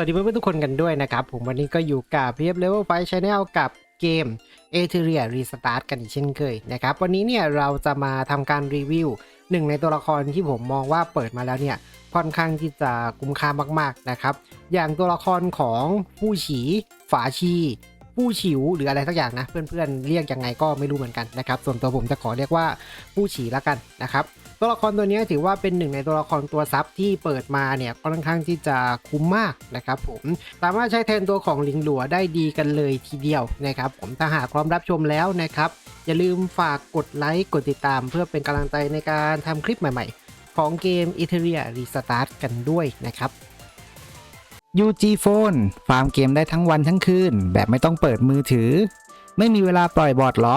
สวัสดีเพื่อนๆทุกคนกันด้วยนะครับ ผมวันนี้ก็อยู่กับเพียบเลเวลไฟชาแนลกับเกม e t e r i a Restart กันอีกเช่นเคยนะครับ วันนี้เนี่ยเราจะมาทำการรีวิวหนึ่งในตัวละครที่ผมมองว่าเปิดมาแล้วเนี่ยค่อนข้างที่จะคุ้มค่ามากๆนะครับ อย่างตัวละครของผู้ฉีฝาชีผู้ฉิวหรืออะไรสักอย่างนะ เพื่อนๆเรียกยังไงก็ไม่รู้เหมือนกันนะครับ ส่วนตัวผมจะขอเรียกว่าผู้ฉีละกันนะครับ ตัวละครตัวนี้ถือว่าเป็นหนึ่งในตัวละครตัวซับที่เปิดมาเนี่ยค่อนข้างที่จะคุ้มมากนะครับผมสามารถใช้แทนตัวของลิงหลัวได้ดีกันเลยทีเดียวนะครับผมถ้าหากพร้อมรับชมแล้วนะครับอย่าลืมฝากกดไลค์กดติดตาม เพื่อเป็นกำลังใจในการทำคลิปใหม่ ๆ ของเกม e t e r i a Restart กันด้วยนะครับ UG Phone ฟาร์มเกมได้ทั้งวันทั้งคืน แบบไม่ต้องเปิดมือถือ ไม่มีเวลาปล่อยบอทเหรอ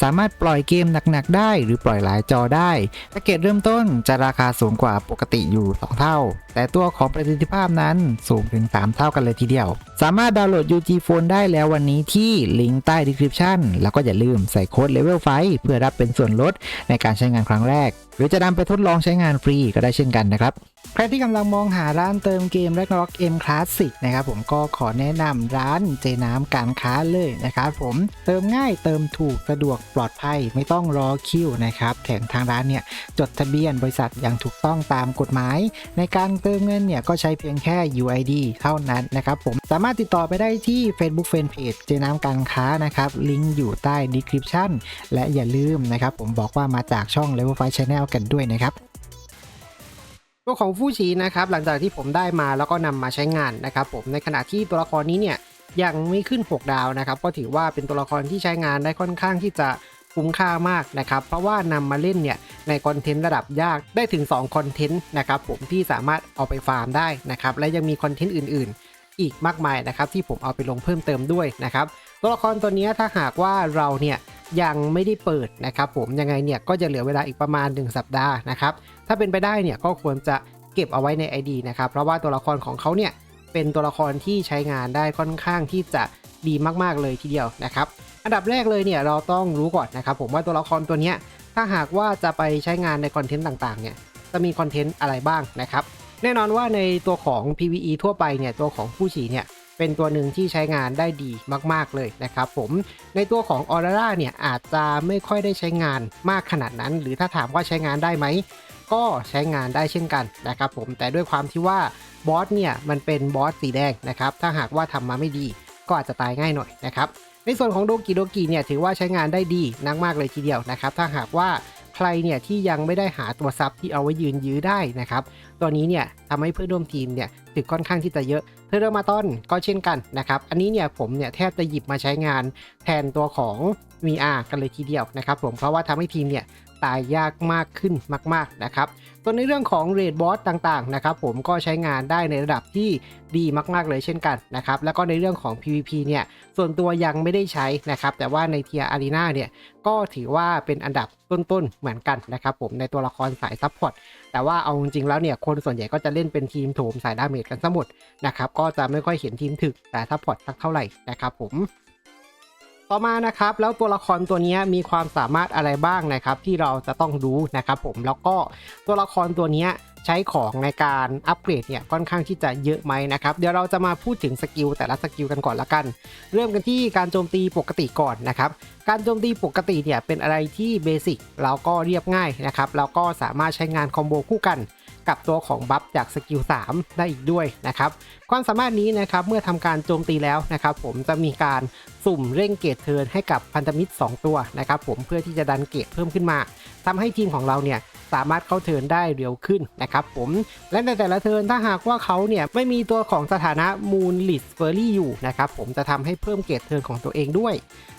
สามารถปล่อยเกมหนักๆได้ หรือปล่อยหลายจอได้แพ็กเกจเริ่มต้นจะราคาสูงกว่าปกติอยู่ 2 เท่า แต่ตัวของประสิทธิภาพนั้นสูงถึง 3 เท่ากันเลยทีเดียว สามารถดาวน์โหลด UG Phone ได้แล้ววันนี้ที่ลิงก์ใต้ description แล้วก็อย่าลืมใส่โค้ด Level 5เพื่อรับเป็นส่วนลดในการใช้งานครั้งแรก หรือจะนำไปทดลองใช้งานฟรีก็ได้เช่นกันนะครับใครที่กำลังมองหาร้านเติมเกม Ragnarok M Classic นะครับผมก็ขอแนะนำร้านเจน้ำการค้าเลยนะครับผมเติมง่ายเติมถูกสะดวกปลอดภัยไม่ต้องรอคิวนะครับแถมทางร้านเนี่ยจดทะเบียนบริษัทอย่างถูกต้องตามกฎหมาย ในการเติมเงินเนี่ยก็ใช้เพียงแค่ UID เท่านั้นนะครับผมสามารถติดต่อไปได้ที่ Facebook Fanpage เจน้ำการค้านะครับลิงก์อยู่ใต้ description และอย่าลืมนะครับผมบอกว่ามาจากช่อง Level 5 Channel กันด้วยนะครับตัวของฟูชีนะครับหลังจากที่ผมได้มาแล้วก็นำมาใช้งานนะครับผมในขณะที่ตัวละครนี้เนี่ยยังไม่ขึ้น 6 ดาวนะครับก็ถือว่าเป็นตัวละครที่ใช้งานได้ค่อนข้างที่จะ คุ้มค่ามากนะครับ เพราะว่านำมาเล่นเนี่ยในคอนเทนต์ระดับยากได้ถึง2คอนเทนต์นะครับผมที่สามารถเอาไปฟาร์มได้นะครับ และยังมีคอนเทนต์อื่น ๆ อีกมากมายนะครับที่ผมเอาไปลงเพิ่มเติมด้วยนะครับตัวละครตัวนี้ถ้าหากว่าเราเนี่ยยังไม่ได้เปิดนะครับผมยังไงเนี่ยก็จะเหลือเวลาอีกประมาณ 1 สัปดาห์นะครับถ้าเป็นไปได้เนี่ยก็ควรจะเก็บเอาไว้ใน ID นะครับเพราะว่าตัวละครของเขาเนี่ยเป็นตัวละครที่ใช้งานได้ค่อนข้างที่จะ ดีมากๆเลยทีเดียวนะครับ อันดับแรกเลยเนี่ยเราต้องรู้ก่อนนะครับผมว่าตัวละครตัวเนี้ยถ้าหากว่าจะไปใช้งานในคอนเทนต์ต่างๆเนี่ยจะมีคอนเทนต์อะไรบ้างนะครับแน่นอนว่าในตัวของ PVE ทั่วไปเนี่ยตัวของผู้ฉีเนี่ยเป็นตัวหนึ่งที่ใช้งานได้ดีมาก ๆ เลยนะครับผมในตัวของออร่าเนี่ยอาจจะไม่ค่อยได้ใช้งานมากขนาดนั้น หรือถ้าถามว่าใช้งานได้ไหม ก็ใช้งานได้เช่นกันนะครับผมแต่ด้วยความที่ว่าบอสเนี่ยมันเป็นบอสสีแดงนะครับถ้าหากว่าทำมาไม่ดี ก็อาจจะตายง่ายหน่อยนะครับในส่วนของโดกิโดกิเนี่ยถือว่าใช้งานได้ดีนักมากเลยทีเดียวนะครับถ้าหากว่าใครเนี่ยที่ยังไม่ได้หาตัวซับที่เอาไว้ยืนยื้อได้นะครับตัวนี้เนี่ยทำให้เพื่อนร่วมทีมเนี่ยถึงค่อนข้างที่จะเยอะเทอร์มาตอนก็เช่นกันนะครับอันนี้เนี่ยผมเนี่ยแทบจะหยิบมาใช้งานแทนตัวของ VR กันเลยทีเดียวนะครับผมเพราะว่าทำให้ทีมเนี่ย ตายยากมากขึ้นมาก ๆนะครับตัวในเรื่องของเรดบอสต่างๆนะครับผมก็ใช้งานได้ในระดับที่ดีมาก ๆ เลยเช่นกันนะครับแล้วก็ในเรื่องของ PVP เนี่ยส่วนตัวยังไม่ได้ใช้นะครับแต่ว่าในเทียอารีนาเนี่ยก็ถือว่าเป็นอันดับต้น ๆ เหมือนกันนะครับผมในตัวละครสายซัพพอร์ตแต่ว่าเอาจริงๆแล้วเนี่ยคนส่วนใหญ่ก็จะเล่นเป็นทีมโถมสายดาเมจกันซะหมดนะครับก็จะไม่ค่อยเห็นทีมถึกแต่ซัพพอร์ตสักเท่าไหร่นะครับผม ต่อมานะครับแล้วตัวละครตัวนี้มีความสามารถอะไรบ้างนะครับที่เราจะต้องรู้นะครับผมแล้วก็ตัวละครตัวนี้ใช้ของในการอัปเกรดเนี่ยค่อนข้างที่จะเยอะไหมนะครับเดี๋ยวเราจะมาพูดถึงสกิลแต่ละสกิลกันก่อนละกัน เริ่มกันที่การโจมตีปกติก่อนนะครับการโจมตีปกติเนี่ยเป็นอะไรที่เบสิกแล้วก็เรียบง่ายนะครับแล้วก็สามารถใช้งานคอมโบคู่กัน กับตัวของบัฟจากสกิล3ได้อีกด้วยนะครับความสามารถนี้นะครับเมื่อทำการโจมตีแล้วนะครับผมจะมีการสุ่มเร่งเกรดเทิร์นให้กับพันธมิตร 2 ตัวนะครับผมเพื่อที่จะดันเกรดเพิ่มขึ้นมาทำให้ทีมของเราเนี่ยสามารถเข้าเทิร์นได้เร็วขึ้นนะครับผมและในแต่ละเทิร์นถ้าหากว่าเขาเนี่ยไม่มีตัวของสถานะมูลลิสเฟอร์รี่อยู่นะครับผมจะทำให้เพิ่มเกรดเทิร์นของตัวเองด้วย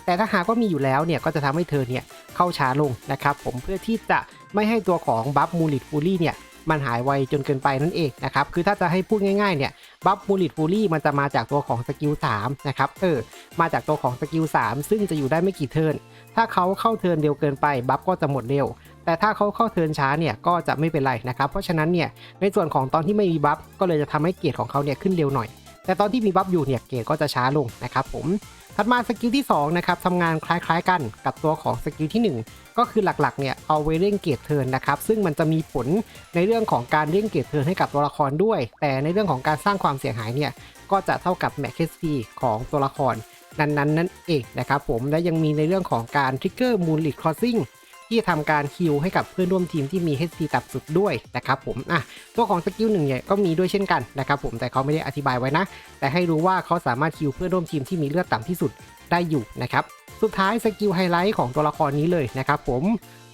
แต่ถ้าหากว่ามีอยู่แล้วเนี่ยก็จะทำให้เธอเนี่ยเข้าช้าลงนะครับผมเพื่อที่จะไม่ให้ตัวของบัฟมูลิตฟูลี่เนี่ย มันหายไวจนเกินไปนั่นเองนะครับคือถ้าจะให้พูดง่ายๆเนี่ยบัฟมูลิตฟูลี่มันจะมาจากตัวของสกิล3นะครับเออมาจากตัวของสกิล3ซึ่งจะอยู่ได้ไม่กี่เทิร์นถ้าเขาเข้าเทิร์นเร็วเกินไปบัฟก็จะหมดเร็วแต่ถ้าเขาเข้าเทิร์นช้าเนี่ยก็จะไม่เป็นไรนะครับเพราะฉะนั้นเนี่ยในส่วนของตอนที่ไม่มีบัฟก็เลยจะทำให้เกรดของเขาเนี่ยขึ้นเร็วหน่อย แต่ตอนที่มีบัฟอยู่เนี่ยเกรดก็จะช้าลงนะครับผม ถัดมาสกิลที่2นะครับทำงานคล้ายๆกันกับตัวของสกิลที่ 1 ก็คือหลักๆเนี่ยเอาไว้เร่งเกรเทิร์นนะครับซึ่งมันจะมีผลในเรื่องของการเร่งเกรเทิร์นให้กับตัวละครด้วย แต่ในเรื่องของการสร้างความเสียหายเนี่ยก็จะเท่ากับแม็กซ์ซีของตัวละครนั้นๆนั่นเองนะครับผมและยังมีในเรื่องของการทริกเกอร์มูลลิทครอสซิ่ง ที่ทำการคิวให้กับเพื่อนร่วมทีมที่มี HP ต่ำสุดด้วยนะครับผมอะตัวของสกิลหนึ่งเนี่ยก็มีด้วยเช่นกันนะครับผมแต่เขาไม่ได้อธิบายไว้นะ แต่ให้รู้ว่าเขาสามารถคิวเพื่อนร่วมทีมที่มีเลือดต่ำที่สุดได้อยู่นะครับสุดท้ายสกิลไฮไลท์ของตัวละครนี้เลยนะครับผม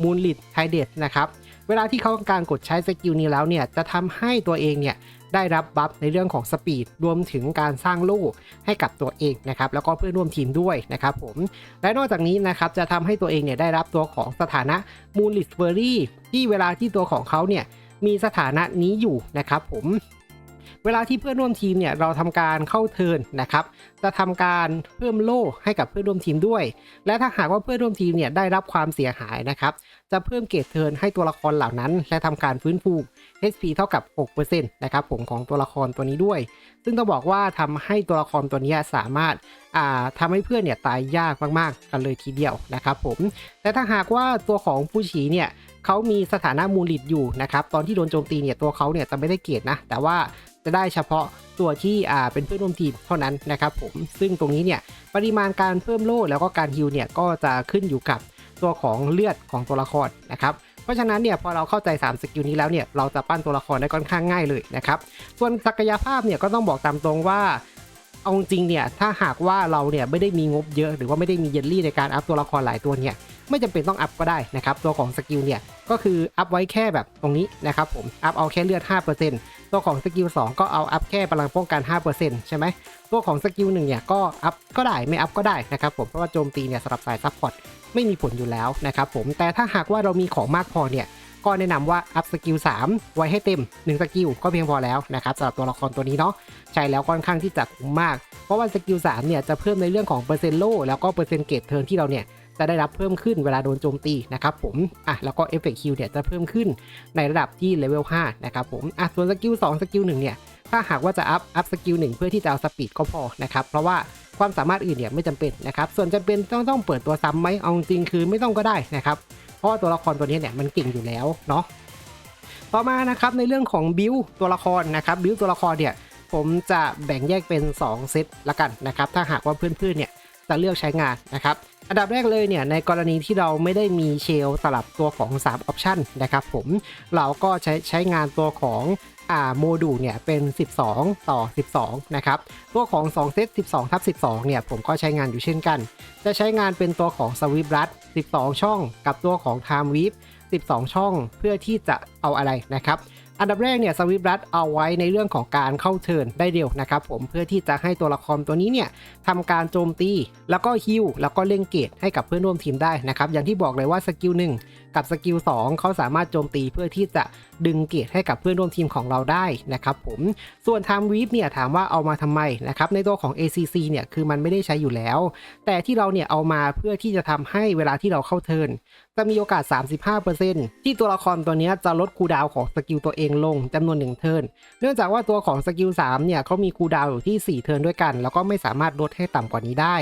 มูลลิดไฮเดดนะครับเวลาที่เขาการกดใช้สกิลนี้แล้วเนี่ยจะทำให้ตัวเองเนี่ย ได้รับบัฟในเรื่องของสปีดรวมถึงการสร้างลูกให้กับตัวเองนะครับแล้วก็เพื่อนร่วมทีมด้วยนะครับผมและนอกจากนี้นะครับจะทำให้ตัวเองเนี่ยได้รับตัวของสถานะมูลลิดเฟอรี่ที่เวลาที่ตัวของเขาเนี่ยมีสถานะนี้อยู่นะครับผมเวลาที่เพื่อนร่วมทีมเนี่ยเราทำการเข้าเทิร์นนะครับจะทำการเพิ่มโล่ให้กับเพื่อนร่วมทีมด้วย และถ้าหากว่าเพื่อนร่วมทีมเนี่ยได้รับความเสียหายนะครับ จะเพิ่มเกรดเทิร์นให้ตัวละครเหล่านั้น และทำการฟื้นฟู HP เท่ากับ 6%นะครับผมของตัวละครตัวนี้ด้วย ซึ่งต้องบอกว่าทำให้ตัวละครตัวนี้สามารถาทำให้เพื่อนเนี่ยตายยากมากๆ กันเลยทีเดียวนะครับผม แต่ถ้าหากว่าตัวของผู้ฉีเนี่ยเขามีสถานะมูลลิดอยู่นะครับตอนที่โดนโจมตีเนี่ยตัวเขาเนี่ยจะไม่ได้เกรดนะ แต่ว่าจะได้เฉพาะตัวที่อ่าเป็นเพื่อนร่วมทีมเท่านั้นนะครับผมซึ่งตรงนี้เนี่ยปริมาณการเพิ่มโล่แล้วก็การฮิลเนี่ยก็จะขึ้นอยู่กับ ตัวของเลือดของตัวละครนะครับเพราะฉะนั้นเนี่ยพอเราเข้าใจ 3 สกิลนี้แล้วเนี่ยเราจะปั้นตัวละครได้ค่อนข้างง่ายเลยนะครับส่วนศักยภาพเนี่ยก็ต้องบอกตามตรงว่าเอาจริงเนี่ยถ้าหากว่าเราเนี่ยไม่ได้มีงบเยอะ หรือว่าไม่ได้มีเยลลี่ในการอัพตัวละครหลายตัวเนี่ยไม่จำเป็นต้องอัพก็ได้นะครับตัวของสกิลเนี่ยก็คืออัพไว้แค่แบบตรงนี้นะครับผมอัพเอาแค่เลือด 5% ตัวของสกิล2ก็เอาอัพแค่พลังป้องกัน 5%ใช่ไหมตัวของสกิลหนึ่งเนี่ยก็อัพก็ได้ไม่อัพก็ได้นะครับผมเพราะว่าโจมตีเนี่ยสำหรับสายซัพพอร์ตไม่มีผลอยู่แล้วนะครับผมแต่ถ้าหากว่าเรามีของมากพอเนี่ยก็แนะนำว่าอัพสกิล3ไว้ให้เต็ม 1 สกิลก็เพียงพอแล้วนะครับสำหรับตัวละครตัวนี้เนาะใช่แล้วค่อนข้างที่จะคุ้มมาก เพราะว่าสกิล3เนี่ยจะเพิ่มในเรื่องของเปอร์เซ็นต์โลแล้วก็เปอร์เซ็นต์เกรดเทิร์นที่เราเนี่ย จะได้รับเพิ่มขึ้นเวลาโดนโจมตีนะครับผมอะแล้วก็เอฟเฟกต์คิวเนี่ยจะเพิ่มขึ้นในระดับที่เลเวล5นะครับผมอะส่วนสกิล2สกิล1เนี่ยถ้าหากว่าจะอัพอัพสกิล1เพื่อที่จะเอาสปีดก็พอนะครับเพราะว่าความสามารถอื่นเนี่ยไม่จำเป็นนะครับส่วนจำเป็นต้องต้องเปิดตัวซ้ำไหมเอาจริงคือไม่ต้องก็ได้นะครับเพราะว่าตัวละครตัวนี้เนี่ยมันเก่งอยู่แล้วเนาะต่อมานะครับในเรื่องของบิวตัวละครนะครับบิวตัวละครเนี่ยผมจะแบ่งแยกเป็น 2 เซตละกันนะครับถ้าหากว่าเพื่อนๆเนี่ยจะเลือกใช้งานนะครับ อันดับแรกเลยเนี่ยในกรณีที่เราไม่ได้มีเชลสลับตัวของ3ออปชันนะครับผมเราก็ใช้ใช้งานตัวของอ่าโมดูลเนี่ยเป็น 12 ต่อ 12 นะครับ ตัวของ 2 เซต 12ทับ12 เนี่ยผมก็ใช้งานอยู่เช่นกัน จะใช้งานเป็นตัวของสวิ p รัด12 ช่อง กับตัวของ Time w e a v 12 ช่องเพื่อที่จะเอาอะไรนะครับ อันดับแรกเนี่ยสวิปรัดเอาไว้ในเรื่องของการเข้าเชิญได้เร็วนะครับผมเพื่อที่จะให้ตัวละครตัวนี้เนี่ยทำการโจมตี แล้วก็ฮิลแล้วก็เล่งเกตให้กับเพื่อนร่วมทีมได้นะครับอย่างที่บอกเลยว่าสกิลหนึ่ง กับสกิล2เขาสามารถโจมตีเพื่อที่จะดึงเกตให้กับเพื่อนร่วมทีมของเราได้นะครับผมส่วน Time w e a v เนี่ยถามว่าเอามาทำไมนะครับในตัวของ ACC เนี่ยคือมันไม่ได้ใช้อยู่แล้ว แต่ที่เราเนี่ยเอามาเพื่อที่จะทำให้เวลาที่เราเข้าเทิร์นจะมีโอกาส 35%ที่ตัวละครตัวนี้จะลดคูดาวของสกิลตัวเองลงจำนวน 1 เทิร์นเนื่องจากว่าตัวของสกิล3เนี่ยเขามีคูดาวอยู่ที่ 4 เทิร์นด้วยกัน แล้วก็ไม่สามารถลดให้ต่ำกว่านี้ได้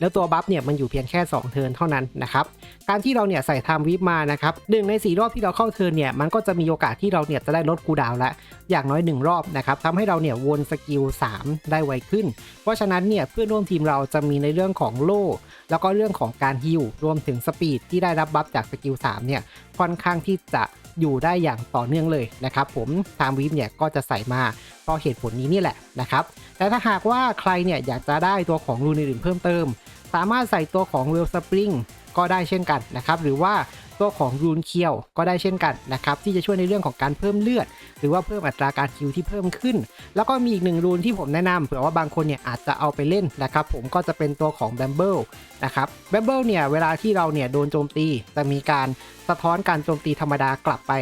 แล้วตัวบัฟเนี่ยมันอยู่เพียงแค่ 2 เทิร์นเท่านั้นนะครับการที่เราเนี่ยใส่ไทม์วิปมานะครับหนึ่งใน 4 รอบที่เราเข้าเทิร์นเนี่ยมันก็จะมีโอกาสที่เราเนี่ยจะได้ลดคูดาวน์ละอย่างน้อย 1 รอบนะครับทำให้เราเนี่ยวนสกิล 3 ได้ไวขึ้น เพราะฉะนั้นเนี่ยเพื่อนร่วมทีมเราจะมีในเรื่องของโล่แล้วก็เรื่องของการฮิลรวมถึงสปีดที่ได้รับบัฟจากสกิล3เนี่ยค่อนข้างที่จะอยู่ได้อย่างต่อเนื่องเลยนะครับผมทามวิฟเนี่ยก็จะใส่มาเพราะเหตุผลนี้นี่แหละนะครับแต่ถ้าหากว่าใครเนี่ยอยากจะได้ตัวของรูนอื่นเพิ่มเติม สามารถใส่ตัวของเวลสปริงก็ได้เช่นกันนะครับหรือว่า ตัวของรูนเคียวก็ได้เช่นกันนะครับที่จะช่วยในเรื่องของการเพิ่มเลือด หรือว่าเพิ่มอัตราการคิวที่เพิ่มขึ้น แล้วก็มีอีกหนึ่งรูนที่ผมแนะนำเผื่อว่าบางคนเนี่ยอาจจะเอาไปเล่นนะครับผมก็จะเป็นตัวของแบมเบิลนะครับแบมเบิลเนี่ยเวลาที่เราเนี่ยโดนโจมตีจะมีการสะท้อนการโจมตีธรรมดากลับไป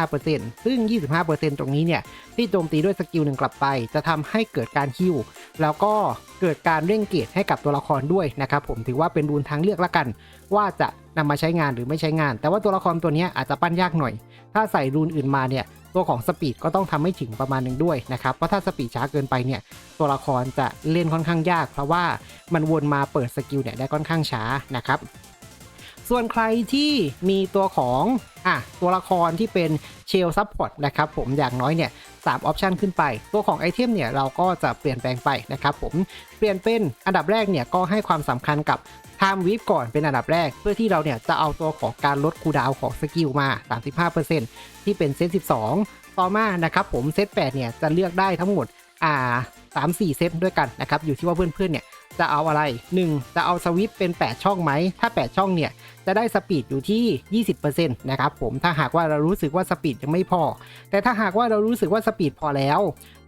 25%ซึ่ง 25%ตรงนี้เนี่ยที่โจมตีด้วยสกิลหนึ่งกลับไป จะทำให้เกิดการฮิวแล้วก็เกิดการเร่งเกรดให้กับตัวละครด้วยนะครับผมถือว่าเป็นรูนทางเลือกละกัน ว่าจะนำมาใช้งานหรือไม่ใช้งาน แต่ว่าตัวละครตัวนี้อาจจะปั้นยากหน่อย ถ้าใส่รูนอื่นมาเนี่ยตัวของสปีดก็ต้องทำให้ถึงประมาณหนึ่งด้วยนะครับ เพราะถ้าสปีดช้าเกินไปเนี่ยตัวละครจะเล่นค่อนข้างยาก เพราะว่ามันวนมาเปิดสกิลเนี่ยได้ค่อนข้างช้านะครับ ส่วนใครที่มีตัวของอะตัวละครที่เป็นเชลซับพอร์ตนะครับผมอย่างน้อยเนี่ยสามออปชันขึ้นไป ตัวของไอเทมเนี่ยเราก็จะเปลี่ยนแปลงไปนะครับผมเปลี่ยนเป็นอันดับแรกเนี่ยก็ให้ความสำคัญกับ ทำวิฟก่อนเป็นอันดับแรก เพื่อที่เราเนี่ยจะเอาตัวของการลดคูดาวของสกิลมา 35%ที่เป็นเซต 12 ต่อมานะครับผมเซต 8 เนี่ยจะเลือกได้ทั้งหมดอ่า3-4เซตด้วยกันนะครับอยู่ที่ว่าเพื่อนๆเนี่ยจะเอาอะไร 1 จะเอาสวิปเป็น 8 ช่องไหม ถ้า 8 ช่องเนี่ย จะได้สปีดอยู่ที่ 20%นะครับผมถ้าหากว่าเรารู้สึกว่าสปีดยังไม่พอ แต่ถ้าหากว่าเรารู้สึกว่าสปีดพอแล้ว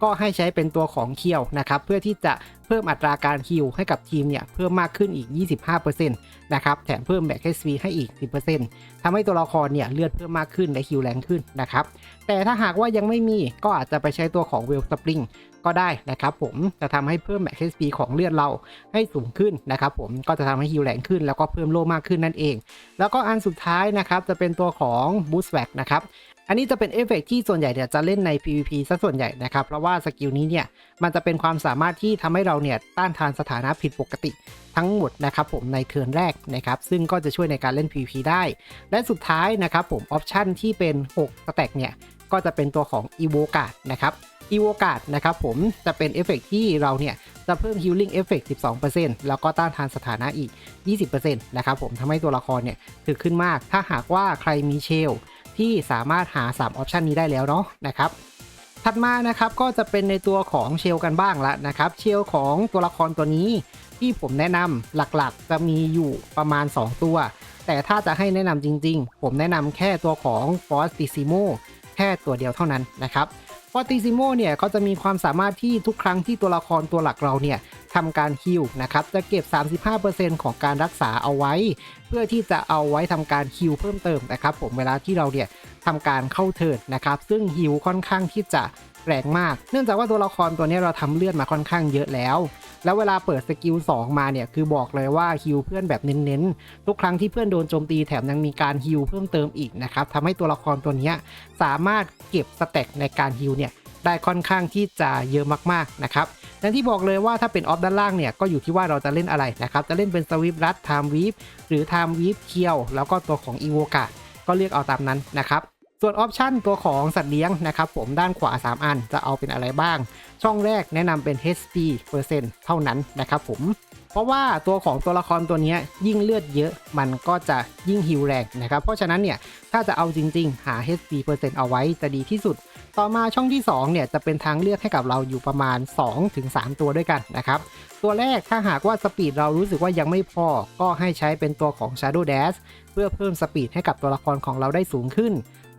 ก็ให้ใช้เป็นตัวของเคียวนะครับเพื่อที่จะเพิ่มอัตราการฮิลให้กับทีมเนี่ยเพิ่มมากขึ้นอีก 25%นะครับแถมเพิ่มแบ c ค SV ให้อีก 10%ทำให้ตัวละครเนี่ยเลือดเพิ่มมากขึ้นและฮิลแรงขึ้นนะครับแต่ถ้าหากว่ายังไม่มีก็อาจจะไปใช้ตัวของเวลสปริง ก็ได้นะครับผมจะทำให้เพิ่มแบ c ค SV ของเลือดเราให้สูงขึ้นนะครับผมก็จะทำให้ฮิลแรงขึ้น แล้วก็เพิ่มโล่มากขึ้นนั่นเอง แล้วก็อันสุดท้ายนะครับจะเป็นตัวของ Boost w a g นะครับอันนี้จะเป็นเอฟเฟกต์ที่ส่วนใหญ่เนี่ยจะเล่นใน PVP ซะส่วนใหญ่นะครับ เพราะว่าสกิลนี้เนี่ยมันจะเป็นความสามารถที่ทำให้เราเนี่ยต้านทานสถานะผิดปกติทั้งหมดนะครับผมในเทิร์นแรกนะครับ ซึ่งก็จะช่วยในการเล่น PVP ได้ และสุดท้ายนะครับผมออปชันที่เป็น6สแต็กเนี่ยก็จะเป็นตัวของ e v o c a r d นะครับ e v o c a r d นะครับผมจะเป็นเอฟเฟกต์ที่เราเนี่ยจะเพิ่ม healing effect 12%แล้วก็ต้านทานสถานะอีก 20%นะครับผมทำให้ตัวละครเนี่ยถึกขึ้นมาก ถ้าหากว่าใครมีเชล ที่สามารถหา 3 ออปชันนี้ได้แล้วเนาะนะครับ ถัดมานะครับก็จะเป็นในตัวของเชลกันบ้างละนะครับ เชลของตัวละครตัวนี้ ที่ผมแนะนำหลักๆ จะมีอยู่ประมาณ 2 ตัว แต่ถ้าจะให้แนะนำจริง ๆ ผมแนะนำแค่ตัวของ f o r t i s i m o แค่ตัวเดียวเท่านั้นนะครับ ฟอร์ติซิโมเนี่ยเขาจะมีความสามารถที่ทุกครั้งที่ตัวละครตัวหลักเราเนี่ยทำการฮิลนะครับ จะเก็บ 35%ของการรักษาเอาไว้ เพื่อที่จะเอาไว้ทำการฮิลเพิ่มเติมนะครับผมเวลาที่เราเนี่ยทำการเข้าเทิร์นนะครับ ซึ่งฮิลค่อนข้างที่จะแรงมาก เนื่องจากว่าตัวละครตัวนี้เราทำเลือดมาค่อนข้างเยอะแล้ว แล้วเวลาเปิดสกิล2มาเนี่ยคือบอกเลยว่าฮิลเพื่อนแบบเน้นๆ ทุกครั้งที่เพื่อนโดนโจมตีแถมยังมีการฮิลเพิ่มเติมอีกนะครับทำให้ตัวละครตัวนี้สามารถเก็บสเต็กในการฮิลเนี่ยได้ค่อนข้างที่จะเยอะมากๆนะครับอย่างที่บอกเลยว่าถ้าเป็นออฟด้านล่างเนี่ยก็อยู่ที่ว่าเราจะเล่นอะไรนะครับ จะเล่นเป็นสวิปรัดไทม์วีฟหรือไทม์วีฟเคียวแล้วก็ตัวของอีโวกาก็เลือกเอาตามนั้นนะครับ ส่วนออปชันตัวของสัตว์เลี้ยงนะครับผมด้านขวา 3 อันจะเอาเป็นอะไรบ้าง ช่องแรกแนะนำเป็น HP เปอร์เซ็นต์เท่านั้นนะครับผม เพราะว่าตัวของตัวละครตัวนี้ยยิ่งเลือดเยอะมันก็จะยิ่งฮิวแรงนะครับ เพราะฉะนั้นเนี่ยถ้าจะเอาจริง ๆ หา HP เปอร์เซ็นต์เอาไว้จะดีที่สุด ต่อมาช่องที่2เนี่ยจะเป็นทางเลือกให้กับเราอยู่ประมาณ 2-3 ตัวด้วยกันนะครับ ตัวแรกถ้าหากว่าสปีดเรารู้สึกว่ายังไม่พอ ก็ให้ใช้เป็นตัวของ Shadow Dash เพื่อเพิ่มสปีดให้กับตัวละครของเราได้สูงขึ้น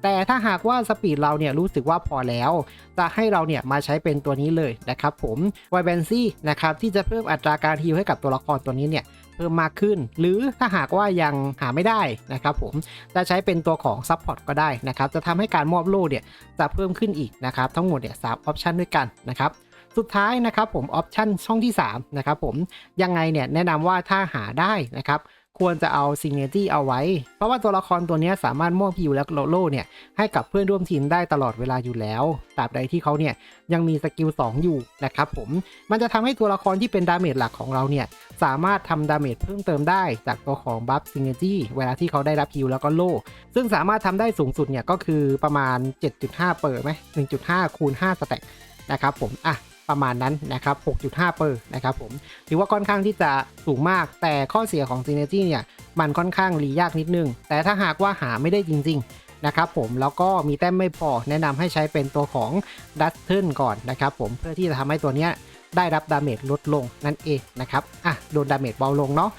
แต่ถ้าหากว่าสปีดเราเนี่ยรู้สึกว่าพอแล้ว จะให้เราเนี่ยมาใช้เป็นตัวนี้เลยนะครับผมไวเบนซี่นะครับที่จะเพิ่มอัตราการฮิลให้กับตัวละครตัวนี้เนี่ยเพิ่มมากขึ้น หรือถ้าหากว่ายังหาไม่ได้นะครับผมจะใช้เป็นตัวของซัพพอร์ตก็ได้นะครับจะทำให้การมอบโล่เนี่ยจะเพิ่มขึ้นอีกนะครับทั้งหมดเนี่ยสามออปชันด้วยกันนะครับสุดท้ายนะครับผมออปชันช่องที่3นะครับผมยังไงเนี่ยแนะนำว่าถ้าหาได้นะครับ ควรจะเอาซิงเกิลตี้เอาไว้ เพราะว่าตัวละครตัวนี้สามารถมอบฮิวและโล่เนี่ยให้กับเพื่อนร่วมทีมได้ตลอดเวลาอยู่แล้วตราบใดที่เขาเนี่ยยังมีสกิล2อยู่นะครับผม มันจะทำให้ตัวละครที่เป็นดาเมจหลักของเราเนี่ยสามารถทำดาเมจเพิ่มเติมได้จากตัวของบัฟซิงเกิลตี้เวลาที่เขาได้รับฮิวแล้วก็โล่ซึ่งสามารถทำได้สูงสุดเนี่ยก็คือประมาณ 7.5 เปอร์ไหม1.5คูณ5สแต็กนะครับผมอะ ประมาณนั้นนะครับ 6.5 เปอร์นะครับผม ถือว่าค่อนข้างที่จะสูงมาก แต่ข้อเสียของ Synergy เนี่ย มันค่อนข้างรียากนิดนึง แต่ถ้าหากว่าหาไม่ได้จริง ๆ นะครับผม แล้วก็มีแต้มไม่พอ แนะนำให้ใช้เป็นตัวของ d u s t นก่อนนะครับผม เพื่อที่จะทำให้ตัวเนี้ยได้รับดาเมจลดลงนั่นเองนะครับ อะ โดนดาเมจเบาลงเนาะ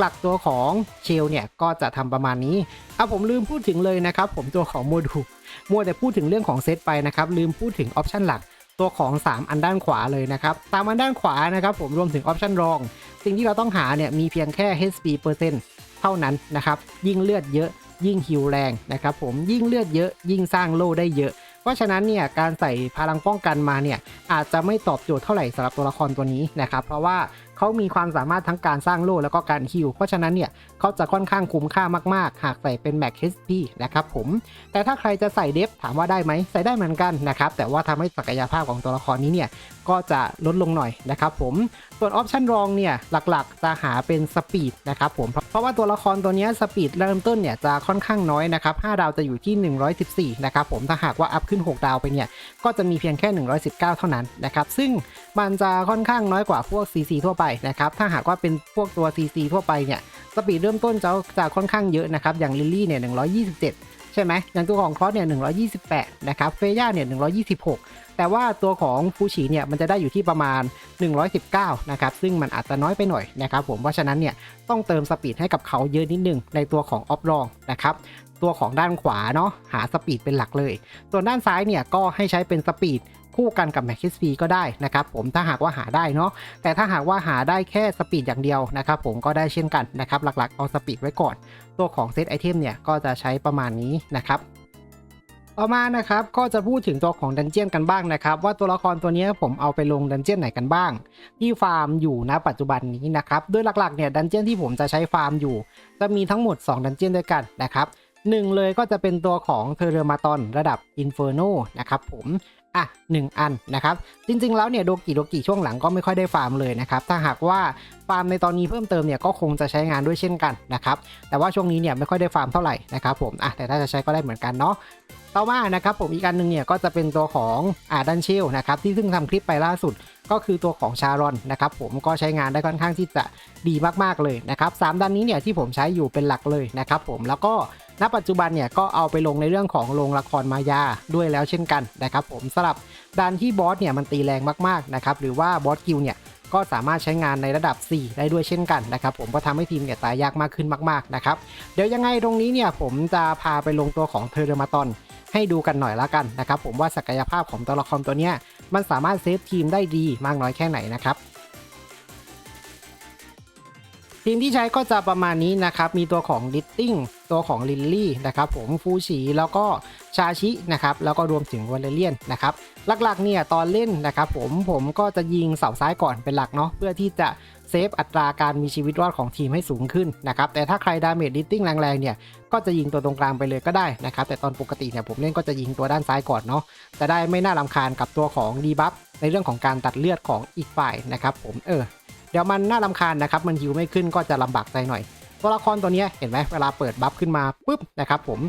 หลักๆตัวของเชลเนี่ย ก็จะทำประมาณนี้ อะ ผมลืมพูดถึงเลยนะครับ ผมตัวของโมดูลมัวแต่พูดถึงเรื่องของเซตไปนะครับ ลืมพูดถึงออปชันหลัก ตัวของ 3 อันด้านขวาเลยนะครับตามอันด้านขวานะครับผมรวมถึงออปชันรอง สิ่งที่เราต้องหาเนี่ยมีเพียงแค่ HP เปอร์เซ็นต์เท่านั้นนะครับยิ่งเลือดเยอะยิ่งฮิวแรงนะครับผมยิ่งเลือดเยอะ ยิ่งสร้างโล่ได้เยอะ เพราะฉะนั้นเนี่ยการใส่พลังป้องกันมาเนี่ยอาจจะไม่ตอบโจทย์เท่าไหร่สำหรับตัวละครตัวนี้นะครับเพราะว่า เขามีความสามารถทั้งการสร้างโล่แล้วก็การฮิลเพราะฉะนั้นเนี่ยเขาจะค่อนข้างคุ้มค่ามากๆ หากใส่เป็นแม็ก HP นะครับผม แต่ถ้าใครจะใส่เดฟถามว่าได้ไหมใส่ได้เหมือนกันนะครับแต่ว่าทำให้ศักยภาพของตัวละครนี้เนี่ยก็จะลดลงหน่อยนะครับผมส่วนออปชันรองเนี่ยหลักๆ จะหาเป็นสปีดนะครับผมเพราะว่าตัวละครตัวนี้สปีดเริ่มต้นเนี่ยจะค่อนข้างน้อยนะครับ5ดาวจะอยู่ที่ 114นะครับผมถ้าหากว่าอัพขึ้น 6 ดาวไปเนี่ยก็จะมีเพียงแค่ 119 เท่านั้นนะครับซึ่งมันจะค่อนข้างน้อยกว่าพวก CC ทั่วไปนะครับถ้าหากว่าเป็นพวกตัว CC ทั่วไปเนี่ยสปีดเริ่มต้นจะจะค่อนข้างเยอะนะครับอย่างลิลลี่เนี่ย127 ใช่ไหมอย่างตัวของคอสเนี่ย128 นะครับ เฟย่าเนี่ย 126 แต่ว่าตัวของฟูชิเนี่ย มันจะได้อยู่ที่ประมาณ 119 นะครับ ซึ่งมันอาจจะน้อยไปหน่อยนะครับผม เพราะฉะนั้นเนี่ย ต้องเติมสปีดให้กับเขาเยอะนิดนึงในตัวของออฟรองนะครับตัวของด้านขวาเนาะหาสปีดเป็นหลักเลย ส่วนด้านซ้ายเนี่ยก็ให้ใช้เป็นสปีด คู่กันกับ Max HP ก็ได้นะครับผมถ้าหากว่าหาได้เนาะแต่ถ้าหากว่าหาได้แค่สปีดอย่างเดียวนะครับผมก็ได้เช่นกันนะครับหลักๆเอาสปีดไว้ก่อน ตัวของเซตไอเทมเนี่ยก็จะใช้ประมาณนี้นะครับต่อมานะครับก็จะพูดถึงตัวของดันเจียนกันบ้างนะครับ ว่าตัวละครตัวนี้ผมเอาไปลงดันเจียนไหนกันบ้าง ที่ฟาร์มอยู่ณปัจจุบันนี้นะครับโดยหลักๆเนี่ยดันเจียนที่ผมจะใช้ฟาร์มอยู่ จะมีทั้งหมด 2 ดันเจียนด้วยกันนะครับหนึ่งเลยก็จะเป็นตัวของเทเรมาตอนระดับอินเฟอร์โนนะครับผม อะหนึ่งอันนะครับ จริงๆแล้วเนี่ยโดกิโดกิช่วงหลังก็ไม่ค่อยได้ฟาร์มเลยนะครับ ถ้าหากว่าฟาร์มในตอนนี้เพิ่มเติมเนี่ยก็คงจะใช้งานด้วยเช่นกันนะครับ แต่ว่าช่วงนี้เนี่ยไม่ค่อยได้ฟาร์มเท่าไหร่นะครับผมอะแต่ถ้าจะใช้ก็ได้เหมือนกันเนาะต่อมานะครับผมอีกอันหนึ่งเนี่ยก็จะเป็นตัวของอ่าดันเชลนะครับที่เพิ่งทำคลิปไปล่าสุดก็คือตัวของชารอนนะครับผมก็ใช้งานได้ค่อนข้างที่จะดีมากๆเลยนะครับสามดันนี้เนี่ยที่ผมใช้อยู่เป็นหลักเลยนะครับผมแล้วก็ ณปัจจุบันเนี่ยก็เอาไปลงในเรื่องของโรงละครมายาด้วยแล้วเช่นกันนะครับผมสำหรับดันที่บอสเนี่ยมันตีแรงมากๆนะครับหรือว่าบอสกิลเนี่ยก็สามารถใช้งานในระดับ 4 ได้ด้วยเช่นกันนะครับผมก็ทำให้ทีมเนี่ยตายยากมากขึ้นมากๆนะครับเดี๋ยวยังไงตรงนี้เนี่ยผมจะพาไปลงตัวของเทอร์มาตอนให้ดูกันหน่อยละกันนะครับผมว่าศักยภาพของตัวละครตัวเนี้ยมันสามารถเซฟทีมได้ดีมากน้อยแค่ไหนนะครับ ทีมที่ใช้ก็จะประมาณนี้นะครับ มีตัวของดิตติ้งตัวของลิลลี่นะครับผมฟูชีแล้วก็ชาชินะครับแล้วก็รวมถึงวอลเลเลียนนะครับหลักๆเนี่ยตอนเล่นนะครับผมผมก็จะยิงเสาซ้ายก่อนเป็นหลักเนาะเพื่อที่จะเซฟอัตราการมีชีวิตรอดของทีมให้สูงขึ้นนะครับแต่ถ้าใครดาเมจดิตติ้งแรงๆเนี่ยก็จะยิงตัวตรงกลางไปเลยก็ได้นะครับแต่ตอนปกติเนี่ยผมเล่นก็จะยิงตัวด้านซ้ายก่อนเนาะจะได้ไม่น่ารำคาญกับตัวของดีบัฟในเรื่องของการตัดเลือดของอีกฝ่ายนะครับผมเออ เดี๋ยวมันน่ารำคาญนะครับ มันฮิวไม่ขึ้นก็จะลำบากใจหน่อย ตัวละครตัวนี้เห็นไหมเวลาเปิดบัฟขึ้นมาปุ๊บนะครับผม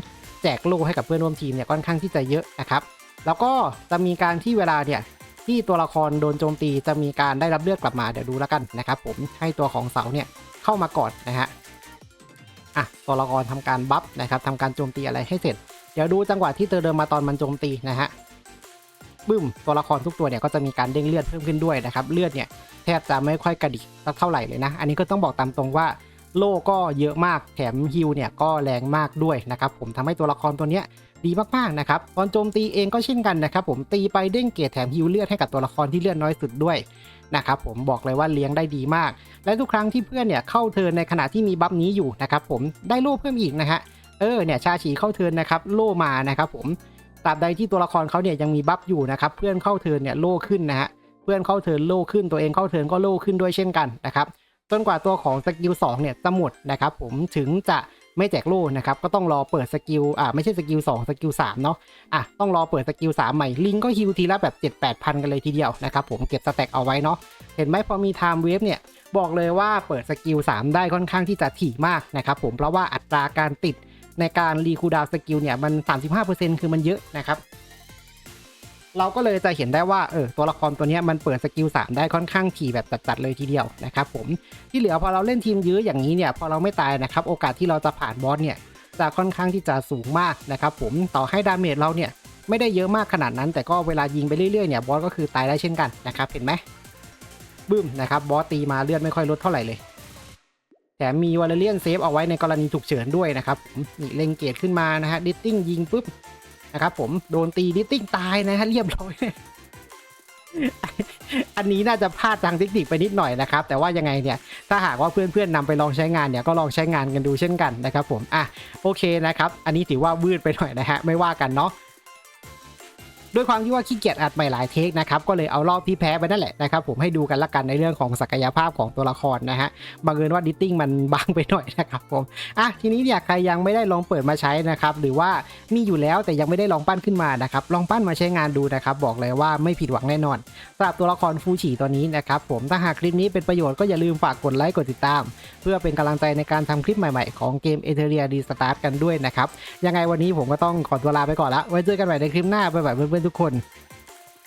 แจกโล่ให้กับเพื่อนร่วมทีมเนี่ยค่อนข้างที่จะเยอะนะครับ แล้วก็จะมีการที่เวลาเนี่ยที่ตัวละครโดนโจมตีจะมีการได้รับเลือดกลับมาเดี๋ยวดูแล้วกันนะครับผมให้ตัวของเสาเนี่ยเข้ามาก่อนนะฮะอะตัวละครทำการบัฟนะครับทำการโจมตีอะไรให้เสร็จ เดี๋ยวดูจังหวะที่เธอเดินมาตอนมันโจมตีนะฮะ บึ้มตัวละครทุกตัวเนี่ยก็จะมีการเด้งเลือดเพิ่มขึ้นด้วยนะครับเลือดเนี่ยแทบจะไม่ค่อยกระดิกสักเท่าไหร่เลยนะ อันนี้ก็ต้องบอกตามตรงว่าโล่ก็เยอะมากแถมฮิลเนี่ยก็แรงมากด้วยนะครับผมทำให้ตัวละครตัวเนี้ยดีมากๆนะครับตอนโจมตีเองก็เช่นกันนะครับผมตีไปเด้งเกรดแถมฮิลเลือดให้กับตัวละครที่เลือดน้อยสุดด้วยนะครับผมบอกเลยว่าเลี้ยงได้ดีมาก และทุกครั้งที่เพื่อนเนี่ยเข้าเทินในขณะที่มีบัฟนี้อยู่นะครับผมได้โล่เพิ่มอีกนะฮะเออเนี่ยชาฉีเข้าเทินนะครับโล่มานะครับผม ตราบใดที่ตัวละครเขาเนี่ยยังมีบัฟอยู่นะครับเพื่อนเข้าเทินเนี่ยโล่ขึ้นนะฮะเพื่อนเข้าเทินโล่ขึ้นตัวเองเข้าเทินก็โล่ขึ้นด้วยเช่นกันนะครับจนกว่าตัวของสกิล2เนี่ยจะหมดนะครับผมถึงจะไม่แจกโล่นะครับก็ต้องรอเปิดสกิลอ่าไม่ใช่สกิล2สกิล3เนาะอะต้องรอเปิดสกิล3ใหม่ลิงก็ฮิวทีละแบบ 7 8พันกันเลยทีเดียวนะครับผมเก็บสแต็กเอาไว้เนาะเห็นไหมพอมีไทม์เวฟเนี่ยบอกเลยว่าเปิดสกิล3ได้ค่อนข้างที่จะถี่มากนะครับผมเพราะว่าอัตราการติด ในการรีคูดาวสกิลเนี่ยมัน 35%คือมันเยอะนะครับ เราก็เลยจะเห็นได้ว่าเออตัวละครตัวนี้มันเปิดสกิล3ได้ค่อนข้างถี่แบบจัดๆเลยทีเดียวนะครับผมที่เหลือพอเราเล่นทีมยื้ออย่างนี้เนี่ยพอเราไม่ตายนะครับโอกาสที่เราจะผ่านบอสเนี่ยจะค่อนข้างที่จะสูงมากนะครับผมต่อให้ดาเมจเราเนี่ยไม่ได้เยอะมากขนาดนั้น แต่ก็เวลายิงไปเรื่อยๆเนี่ยบอสก็คือตายได้เช่นกันนะครับเห็นไหมบึ้มนะครับบอสตีมาเลือดไม่ค่อยลดเท่าไหร่เลย แถมมีวอลเลเลียนเซฟเอาไว้ในกรณีฉุกเฉินด้วยนะครับผมนี่เล็งเกตขึ้นมานะฮะดิตติ้งยิงปุ๊บนะครับผมโดนตีดิตติ้งตายนะฮะเรียบร้อยอันนี้น่าจะพลาดทางเทคนิคไปนิดหน่อยนะครับ แต่ว่ายังไงเนี่ย ถ้าหากว่าเพื่อนๆนำไปลองใช้งานเนี่ยก็ลองใช้งานกันดูเช่นกันนะครับผม อะโอเคนะครับ อันนี้ถือว่าวืดไปหน่อยนะฮะไม่ว่ากันเนาะ ด้วยความที่ว่าขี้เกียจอัดใหม่หลายเทคนะครับก็เลยเอารอบที่แพ้ไปนั่นแหละนะครับผมให้ดูกันละกันในเรื่องของศักยภาพของตัวละครนะฮะบังเอิญว่าดิตติ้งมันบางไปหน่อยนะครับผมอะทีนี้เนี่ยใครยังไม่ได้ลองเปิดมาใช้นะครับหรือว่ามีอยู่แล้วแต่ยังไม่ได้ลองปั้นขึ้นมานะครับลองปั้นมาใช้งานดูนะครับบอกเลยว่าไม่ผิดหวังแน่นอนสำหรับตัวละครฟูจิตัวนี้นะครับผมถ้าหากคลิปนี้เป็นประโยชน์ก็อย่าลืมฝากกดไลค์กดติดตาม เพื่อเป็นกำลังใจในการทำคลิปใหม่ๆ ของเกมเอเทเรียดีสตาร์ทกันด้วยนะครับ ยังไงวันนี้ผมก็ต้องขอตัวลาไปก่อนละไว้เจอกันใหม่ในคลิปหน้าบ๊ายบายเพื่อนๆทุกคน